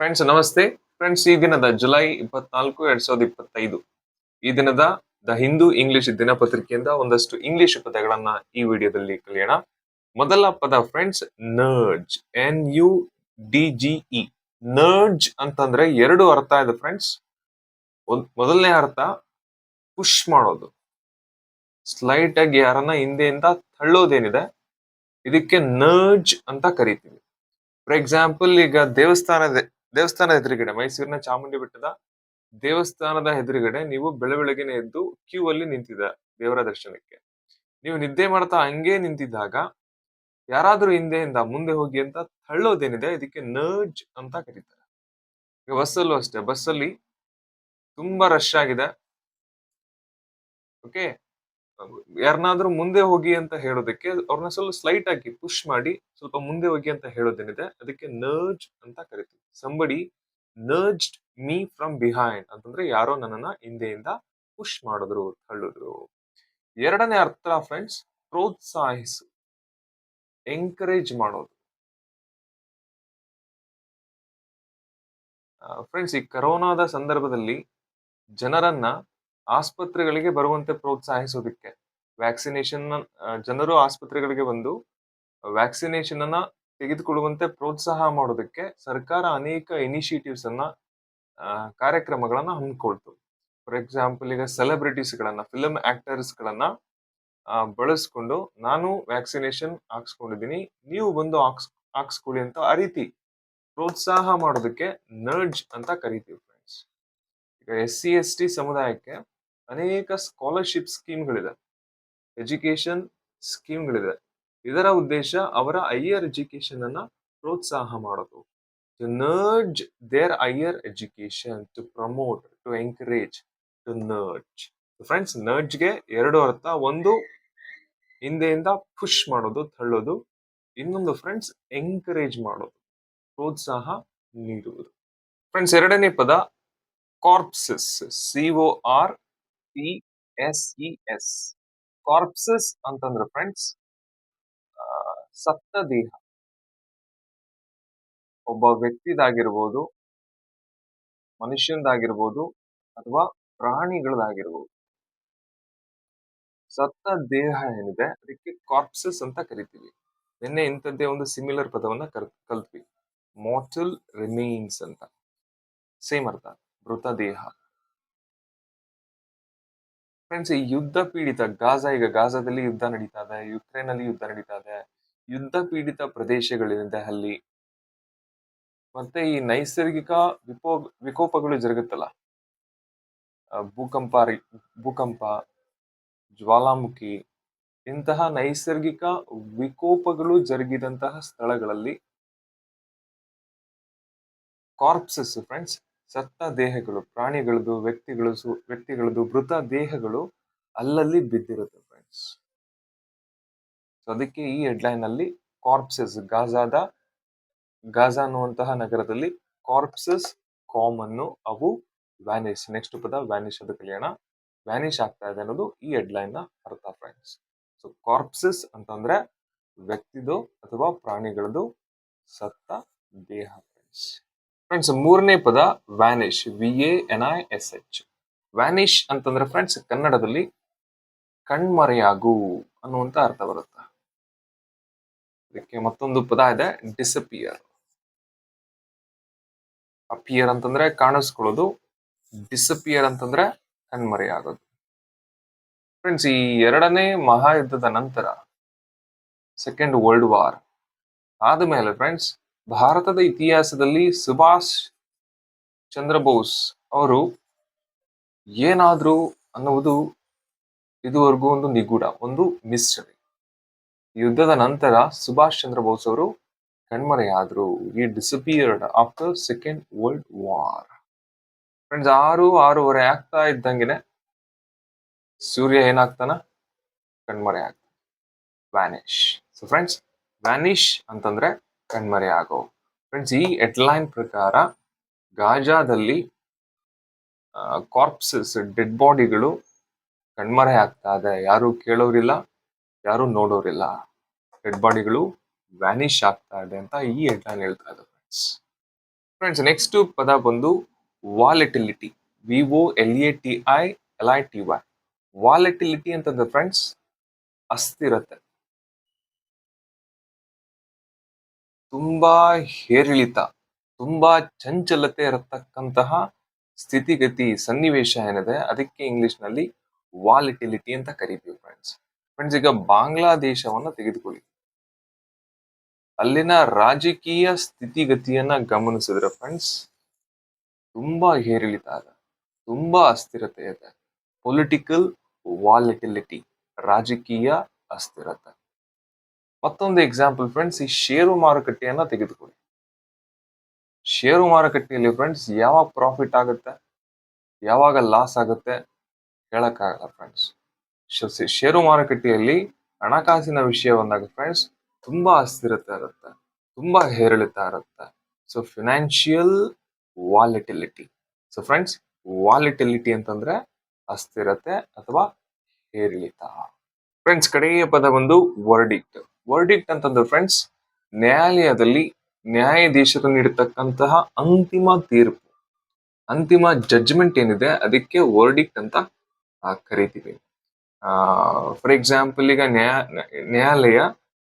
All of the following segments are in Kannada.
ಫ್ರೆಂಡ್ಸ್ ನಮಸ್ತೆ. ಫ್ರೆಂಡ್ಸ್ ಈ ದಿನದ ಜುಲೈ ಇಪ್ಪತ್ನಾಲ್ಕು, ಎರಡ್ ಸಾವಿರದ ಇಪ್ಪತ್ತೈದು. ಈ ದಿನದ ದ ಹಿಂದೂ ಇಂಗ್ಲಿಷ್ ದಿನಪತ್ರಿಕೆಯಿಂದ ಒಂದಷ್ಟು ಇಂಗ್ಲಿಷ್ ಪದಗಳನ್ನ ಈ ವಿಡಿಯೋದಲ್ಲಿ ಕಲಿಯೋಣ. ಮೊದಲ ಪದ friends nudge N U D G E nudge ಅಂತಂದ್ರೆ ಎರಡು ಅರ್ಥ ಇದೆ ಫ್ರೆಂಡ್ಸ್ ಮೊದಲನೇ ಅರ್ಥ ಪುಷ್ ಮಾಡೋದು. ಸ್ಲೈಟ್ ಆಗಿ ಯಾರನ್ನ ಹಿಂದೆಯಿಂದ ತಳ್ಳೋದೇನಿದೆ, ಇದಕ್ಕೆ ನರ್ಜ್ ಅಂತ ಕರಿತೀವಿ. ಫಾರ್ ಎಕ್ಸಾಂಪಲ್ ಈಗ ದೇವಸ್ಥಾನದ ದೇವಸ್ಥಾನದ ಎದುರುಗಡೆ, ಮೈಸೂರಿನ ಚಾಮುಂಡಿ ಬೆಟ್ಟದ ದೇವಸ್ಥಾನದ ಎದುರುಗಡೆ ನೀವು ಬೆಳ ಎದ್ದು ಕ್ಯೂ ಅಲ್ಲಿ ನಿಂತಿದ್ದ ದೇವರ ದರ್ಶನಕ್ಕೆ. ನೀವು ನಿದ್ದೆ ಮಾಡ್ತಾ ಹಂಗೆ ನಿಂತಿದ್ದಾಗ ಯಾರಾದ್ರೂ ಹಿಂದೆಯಿಂದ ಮುಂದೆ ಹೋಗಿ ಅಂತ ತಳ್ಳೋದೇನಿದೆ, ಇದಕ್ಕೆ ನರ್ಜ್ ಅಂತ ಕರೀತಾರೆ. ಈಗ ಬಸ್ಸಲ್ಲೂ ಅಷ್ಟೇ, ಬಸ್ಸಲ್ಲಿ ತುಂಬಾ ರಶ್ ಆಗಿದೆ. ಓಕೆ ಯಾರನ್ನಾದ್ರೂ ಮುಂದೆ ಹೋಗಿ ಅಂತ ಹೇಳೋದಕ್ಕೆ ಅವ್ರನ್ನ ಸ್ವಲ್ಪ ಸ್ಲೈಟ್ ಆಗಿ ಪುಷ್ ಮಾಡಿ ಸ್ವಲ್ಪ ಮುಂದೆ ಹೋಗಿ ಅಂತ ಹೇಳೋದೇನಿದೆ, ಅದಕ್ಕೆ ನರ್ಜ್ ಅಂತ ಕರಿತೀವಿ. Somebody nudged me from behind ಅಂತಂದ್ರೆ ಯಾರೋ ನನ್ನನ್ನ ಹಿಂದೆಯಿಂದ ಪುಷ್ ಮಾಡಿದ್ರು, ತಳ್ಳಿದ್ರು. ಎರಡನೇ ಅರ್ಥ ಫ್ರೆಂಡ್ಸ್ ಪ್ರೋತ್ಸಾಹಿಸು ಎಂಕರೇಜ್ ಮಾಡೋದು. ಫ್ರೆಂಡ್ಸ್ ಈ ಕರೋನಾದ ಸಂದರ್ಭದಲ್ಲಿ ಜನರನ್ನ ಆಸ್ಪತ್ರೆಗಳಿಗೆ ಬರುವಂತೆ ಪ್ರೋತ್ಸಾಹಿಸೋದಕ್ಕೆ. ವ್ಯಾಕ್ಸಿನೇಷನ್ ಜನರು ಆಸ್ಪತ್ರೆಗಳಿಗೆ ಬಂದು ವ್ಯಾಕ್ಸಿನೇಷನ್ ಅನ್ನ ತೆಗೆದುಕೊಳ್ಳುವಂತೆ ಪ್ರೋತ್ಸಾಹ ಮಾಡೋದಕ್ಕೆ ಸರ್ಕಾರ ಅನೇಕ ಇನಿಷಿಯೇಟಿವ್ಸ್ ಅನ್ನ ಕಾರ್ಯಕ್ರಮಗಳನ್ನ ಹಮ್ಮಿಕೊಳ್ತು. ಫಾರ್ ಎಕ್ಸಾಂಪಲ್ ಈಗ ಸೆಲೆಬ್ರಿಟೀಸ್ ಗಳನ್ನ ಫಿಲಮ್ ಆಕ್ಟರ್ಸ್ ಗಳನ್ನ ಬಳಸ್ಕೊಂಡು ನಾನು ವ್ಯಾಕ್ಸಿನೇಷನ್ ಹಾಕ್ಸ್ಕೊಂಡಿದ್ದೀನಿ, ನೀವು ಬಂದು ಹಾಕ್ಸ್, ಹಾಕ್ಸ್ಕೊಳ್ಳಿ ಅಂತ ಆ ರೀತಿ ಪ್ರೋತ್ಸಾಹ ಮಾಡೋದಕ್ಕೆ ನರ್ಜ್ ಅಂತ ಕರಿತೀವಿ ಫ್ರೆಂಡ್ಸ್. ಈಗ ಎಸ್ ಸಿ ಎಸ್ ಟಿ ಸಮುದಾಯಕ್ಕೆ ಅನೇಕ ಸ್ಕಾಲರ್ಶಿಪ್ ಸ್ಕೀಮ್ಗಳಿದೆ ಎಜುಕೇಶನ್ ಸ್ಕೀಮ್ಗಳಿದೆ ಇದರ ಉದ್ದೇಶ ಅವರ ಹೈಯರ್ ಎಜುಕೇಶನ್ ಅನ್ನ ಪ್ರೋತ್ಸಾಹ ಮಾಡೋದು. To nudge their higher education to promote to encourage to nudge friends ನರ್ಜ್ಗೆ ಎರಡು ಅರ್ಥ. ಒಂದು, ಹಿಂದೆಯಿಂದ ಪುಷ್ ಮಾಡೋದು, ತಳ್ಳೋದು. ಇನ್ನೊಂದು ಫ್ರೆಂಡ್ಸ್ ಎಂಕರೇಜ್ ಮಾಡೋದು. ಪ್ರೋತ್ಸಾಹ ನೀಡುವುದು. ಫ್ರೆಂಡ್ಸ್ ಎರಡನೇ ಪದ corpses C O R P S E S corpses ಅಂತಂದ್ರೆ ಫ್ರೆಂಡ್ಸ್ ಸತ್ತ ದೇಹ ಒಬ್ಬ ವ್ಯಕ್ತಿದಾಗಿರ್ಬೋದು, ಮನುಷ್ಯಂದಾಗಿರ್ಬೋದು, ಅಥವಾ ಪ್ರಾಣಿಗಳದಾಗಿರ್ಬೋದು. ಸತ್ತ ದೇಹ ಏನಿದೆ, ಅದಕ್ಕೆ ಕಾರ್ಪ್ಸಸ್ ಅಂತ ಕರಿತೀವಿ. ನಿನ್ನೆ ಇಂಥದ್ದೇ ಒಂದು ಸಿಮಿಲರ್ ಪದವನ್ನ ಕಲ್ ಕಲ್ತ್ವಿ. ಮೋಟಲ್ ರಿಮೈನ್ಸ್ ಅಂತ. ಸೇಮ್ ಅರ್ಥ. ಮೃತ ದೇಹ ಫ್ರೆಂಡ್ಸ್ ಈ ಯುದ್ಧ ಪೀಡಿತ ಗಾಜಾ, ಈಗ ಗಾಜಾದಲ್ಲಿ ಯುದ್ಧ ನಡೀತಾ ಇದೆ ಯುಕ್ರೇನ್ ಅಲ್ಲಿ ಯುದ್ಧ ನಡೀತಾ ಇದೆ, ಯುದ್ಧ ಪೀಡಿತ ಪ್ರದೇಶಗಳಿದೆ ಅಲ್ಲಿ ಮತ್ತೆ ಈ ನೈಸರ್ಗಿಕ ವಿಪೋ, ವಿಕೋಪಗಳು ಜರುಗುತ್ತಲ್ಲ? ಭೂಕಂಪ ಭೂಕಂಪ, ಜ್ವಾಲಾಮುಖಿ, ಇಂತಹ ನೈಸರ್ಗಿಕ ವಿಕೋಪಗಳು ಜರುಗಿದಂತಹ ಸ್ಥಳಗಳಲ್ಲಿ ಕಾರ್ಪ್ಸಸ್ ಫ್ರೆಂಡ್ಸ್ ಸತ್ತ ದೇಹಗಳು, ಪ್ರಾಣಿಗಳದ್ದು, ವ್ಯಕ್ತಿಗಳು ವ್ಯಕ್ತಿಗಳದ್ದು ಮೃತ ದೇಹಗಳು ಅಲ್ಲಲ್ಲಿ ಬಿದ್ದಿರುತ್ತೆ ಫ್ರೆಂಡ್ಸ್ ಸೊ ಅದಕ್ಕೆ ಈ ಹೆಡ್ಲೈನ್ ಅಲ್ಲಿ ಕಾರ್ಪ್ಸಸ್ ಗಾಜಾದ, ಗಾಜಾ ಅನ್ನುವಂತಹ ನಗರದಲ್ಲಿ ಕಾರ್ಪ್ಸಸ್ ಕಾಮನ್ನು ಅವು ವ್ಯಾನಿಶ್ ನೆಕ್ಸ್ಟ್ ಪದ ವ್ಯಾನಿಶ್ ಅದು ಕಲ್ಯಾಣ. ವ್ಯಾನಿಶ್ ಆಗ್ತಾ ಇದೆ ಅನ್ನೋದು ಈ ಹೆಡ್ಲೈನ್ನ ಅರ್ಥ ಫ್ರೆಂಡ್ಸ್ ಸೊ ಕಾರ್ಪ್ಸಸ್ ಅಂತಂದ್ರೆ ವ್ಯಕ್ತಿದು ಅಥವಾ ಪ್ರಾಣಿಗಳದು ಸತ್ತ ದೇಹ ಫ್ರೆಂಡ್ಸ್ ಫ್ರೆಂಡ್ಸ್ ಮೂರನೇ ಪದ vanish V A N I S H vanish ಅಂತಂದ್ರೆ ಫ್ರೆಂಡ್ಸ್ ಕನ್ನಡದಲ್ಲಿ ಕಣ್ಮರೆಯಾಗು ಅನ್ನುವಂತ ಅರ್ಥ ಬರುತ್ತೆ. ಇದಕ್ಕೆ ಮತ್ತೊಂದು ಪದ ಇದೆ ಡಿಸಪಿಯರ್ ಅಪಿಯರ್ ಅಂತಂದ್ರೆ ಕಾಣಿಸ್ಕೊಳ್ಳೋದು ಡಿಸಪಿಯರ್ ಅಂತಂದ್ರೆ ಕಣ್ಮರೆಯಾಗೋದು. ಫ್ರೆಂಡ್ಸ್ ಈ ಎರಡನೇ ಮಹಾಯುದ್ಧದ ನಂತರ ಸೆಕೆಂಡ್ ವರ್ಲ್ಡ್ ವಾರ್ ಆದಮೇಲೆ ಫ್ರೆಂಡ್ಸ್ ಭಾರತದ ಇತಿಹಾಸದಲ್ಲಿ ಸುಭಾಷ್ ಚಂದ್ರ ಬೋಸ್ ಅವರು ಏನಾದ್ರು ಅನ್ನುವುದು ಇದುವರೆಗೂ ಒಂದು ನಿಗೂಢ, ಒಂದು ಮಿಸ್ಟರಿ ಯುದ್ಧದ ನಂತರ ಸುಭಾಷ್ ಚಂದ್ರ ಬೋಸ್ ಅವರು ಕಣ್ಮರೆಯಾದ್ರು. ಈ disappeared after second world war friends ಆರು ಆರೂವರೆ ಆಗ್ತಾ ಇದ್ದಂಗೆನೆ ಸೂರ್ಯ ಏನಾಗ್ತಾನ? ಕಣ್ಮರೆ ಆಗ್ತಾನೆ ವ್ಯಾನಿಶ್ ಸೊ ಫ್ರೆಂಡ್ಸ್ ವ್ಯಾನಿಶ್ ಅಂತಂದ್ರೆ ಕಣ್ಮರೆ ಆಗೋ. ಫ್ರೆಂಡ್ಸ್ ಈ ಹೆಡ್ಲೈನ್ ಪ್ರಕಾರ ಗಾಜಾದಲ್ಲಿ ಕಾರ್ಪ್ಸಸ್ ಡೆಡ್ ಬಾಡಿಗಳು ಕಣ್ಮರೆ ಆಗ್ತಾ ಇದೆ. ಯಾರು ಕೇಳೋರಿಲ್ಲ, ಯಾರು ನೋಡೋರಿಲ್ಲ. ಡೆಡ್ ಬಾಡಿಗಳು ವ್ಯಾನಿಶ್ ಆಗ್ತಾ ಇದೆ ಅಂತ ಈ ಹೆಡ್ಲೈನ್ ಹೇಳ್ತಾ ಇದೆ ಫ್ರೆಂಡ್ಸ್ ಫ್ರೆಂಡ್ಸ್ ನೆಕ್ಸ್ಟ್ ಪದ ಬಂದು volatility V O L A T I L I T Y volatility ಅಂತಂದ್ರೆ ಫ್ರೆಂಡ್ಸ್ ಅಸ್ಥಿರತೆ. ತುಂಬಾ ಏರಿಳಿತ ತುಂಬಾ ಚಂಚಲತೆ ಇರತಕ್ಕಂತಹ ಸ್ಥಿತಿಗತಿ ಸನ್ನಿವೇಶ ಏನಿದೆ, ಅದಕ್ಕೆ ಇಂಗ್ಲಿಷ್ನಲ್ಲಿ ವಾಲಿಟಿಲಿಟಿ ಅಂತ ಕರಿತೀವಿ ಫ್ರೆಂಡ್ಸ್ ಫ್ರೆಂಡ್ಸ್ ಈಗ ಬಾಂಗ್ಲಾದೇಶವನ್ನ ತೆಗೆದುಕೊಳ್ಳಿ. ಅಲ್ಲಿನ ರಾಜಕೀಯ ಸ್ಥಿತಿಗತಿಯನ್ನ ಗಮನಿಸಿದ್ರೆ ಫ್ರೆಂಡ್ಸ್ ತುಂಬಾ ಏರಿಳಿತ ಇದೆ ತುಂಬಾ ಅಸ್ಥಿರತೆ ಇದೆ. ಪೊಲಿಟಿಕಲ್ ವಾಲಿಟಿಲಿಟಿ, ರಾಜಕೀಯ ಅಸ್ಥಿರತೆ. ಮತ್ತೊಂದು ಎಕ್ಸಾಂಪಲ್ ಫ್ರೆಂಡ್ಸ್ ಈ ಷೇರು ಮಾರುಕಟ್ಟೆಯನ್ನ ತೆಗೆದುಕೊಳ್ಳಿ. ಷೇರು ಮಾರುಕಟ್ಟೆಯಲ್ಲಿ ಫ್ರೆಂಡ್ಸ್ ಯಾವಾಗ ಪ್ರಾಫಿಟ್ ಆಗುತ್ತೆ? ಯಾವಾಗ ಲಾಸ್ ಆಗುತ್ತೆ? ಹೇಳಕ್ಕಾಗಲ್ಲ ಫ್ರೆಂಡ್ಸ್ ಷೇರು ಮಾರುಕಟ್ಟೆಯಲ್ಲಿ ಹಣಕಾಸಿನ ವಿಷಯ ಬಂದಾಗ ಫ್ರೆಂಡ್ಸ್ ತುಂಬಾ ಅಸ್ಥಿರತೆ ಇರುತ್ತೆ, ತುಂಬಾ ಹೇರಿಳಿತ ಇರುತ್ತೆ. So financial volatility so friends volatility ಅಂತಂದ್ರೆ ಅಸ್ಥಿರತೆ ಅಥವಾ ಏರಿಳಿತ. ಫ್ರೆಂಡ್ಸ್ ಕಡೆಯ ಪದ ಬಂದು ವರ್ಡಿಕ್ಟ್ ವರ್ಡಿಕ್ಟ್ ಅಂತಂದ್ರೆ ಫ್ರೆಂಡ್ಸ್ ನ್ಯಾಯಾಲಯದಲ್ಲಿ ನ್ಯಾಯಾಧೀಶರು ನೀಡತಕ್ಕಂತಹ ಅಂತಿಮ ತೀರ್ಪು, ಅಂತಿಮ ಜಡ್ಜ್ಮೆಂಟ್ ಏನಿದೆ ಅದಕ್ಕೆ ವರ್ಡಿಕ್ಟ್ ಅಂತ ಕರಿತೀವಿ. ಫಾರ್ ಎಕ್ಸಾಂಪಲ್ ಈಗ ನ್ಯಾಯ ನ್ಯಾಯಾಲಯ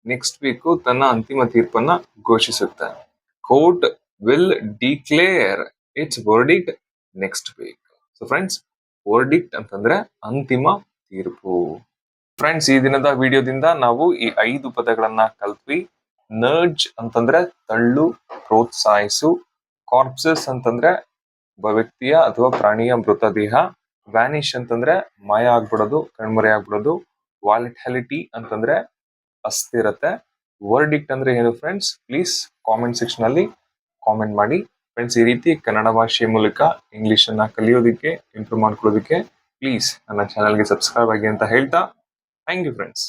ನೆಕ್ಸ್ಟ್ ವೀಕು ತನ್ನ ಅಂತಿಮ ತೀರ್ಪನ್ನ ಘೋಷಿಸುತ್ತೆ. Court will declare its verdict next week so friends verdict ಅಂತಂದ್ರೆ ಅಂತಿಮ ತೀರ್ಪು. ಫ್ರೆಂಡ್ಸ್ ಈ ದಿನದ ವಿಡಿಯೋದಿಂದ ನಾವು ಈ ಐದು ಪದಗಳನ್ನ ಕಲ್ತ್ವಿ. ನರ್ಜ್ ಅಂತಂದ್ರೆ ತಳ್ಳು, ಪ್ರೋತ್ಸಾಹಿಸು. ಕಾರ್ಪ್ಸಸ್ ಅಂತಂದ್ರೆ ಒಬ್ಬ ವ್ಯಕ್ತಿಯ ಅಥವಾ ಪ್ರಾಣಿಯ ಮೃತದೇಹ ವ್ಯಾನಿಶ್ ಅಂತಂದ್ರೆ ಮಾಯ ಆಗ್ಬಿಡೋದು, ಕಣ್ಮರೆ ಆಗ್ಬಿಡೋದು. ವಾಲಿಟಾಲಿಟಿ ಅಂತಂದ್ರೆ ಅಸ್ಥಿರತೆ. ವರ್ಡಿಕ್ಟ್ ಅಂದ್ರೆ ಏನು ಫ್ರೆಂಡ್ಸ್ ಪ್ಲೀಸ್ ಕಾಮೆಂಟ್ ಸೆಕ್ಷನ್ ಅಲ್ಲಿ ಕಾಮೆಂಟ್ ಮಾಡಿ. ಫ್ರೆಂಡ್ಸ್ ಈ ರೀತಿ ಕನ್ನಡ ಭಾಷೆ ಮೂಲಕ ಇಂಗ್ಲಿಷ್ ಅನ್ನ ಕಲಿಯೋದಕ್ಕೆ ಇಂಪ್ರೂವ್ ಮಾಡ್ಕೊಳ್ಳೋದಕ್ಕೆ ಪ್ಲೀಸ್ ನನ್ನ ಚಾನಲ್ಗೆ ಸಬ್ಸ್ಕ್ರೈಬ್ ಆಗಿ ಅಂತ ಹೇಳ್ತಾ. Thank you friends